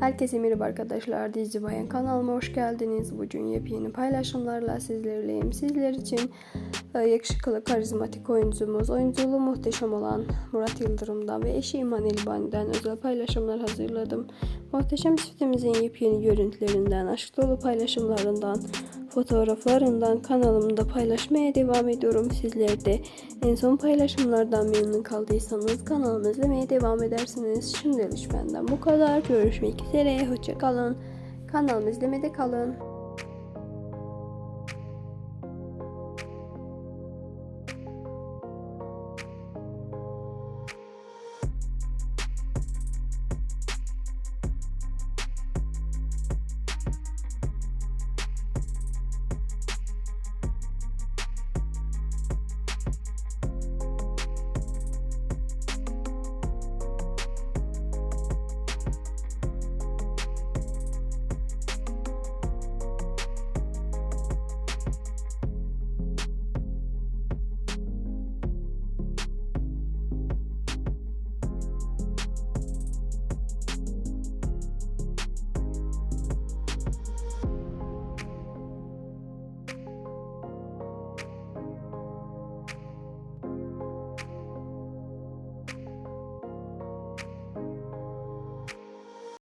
Herkese merhaba arkadaşlar. Dizi Bayan kanalıma hoş geldiniz. Bugün yepyeni paylaşımlarla sizlerleyim. Sizler için e, yakışıklı, karizmatik oyuncumuz, oyunculuğu muhteşem olan Murat Yıldırım'dan ve eşi İman İlbani'den özel paylaşımlar hazırladım. Muhteşem çiftimizin yepyeni görüntülerinden, aşk dolu paylaşımlarından, fotoğraflarından kanalımda paylaşmaya devam ediyorum. Sizler de en son paylaşımlardan memnun kaldıysanız kanalımı izlemeye devam edersiniz. Şimdilik benden bu kadar. Görüşmek üzere. Hoşça kalın. Kanalımı izlemede kalın.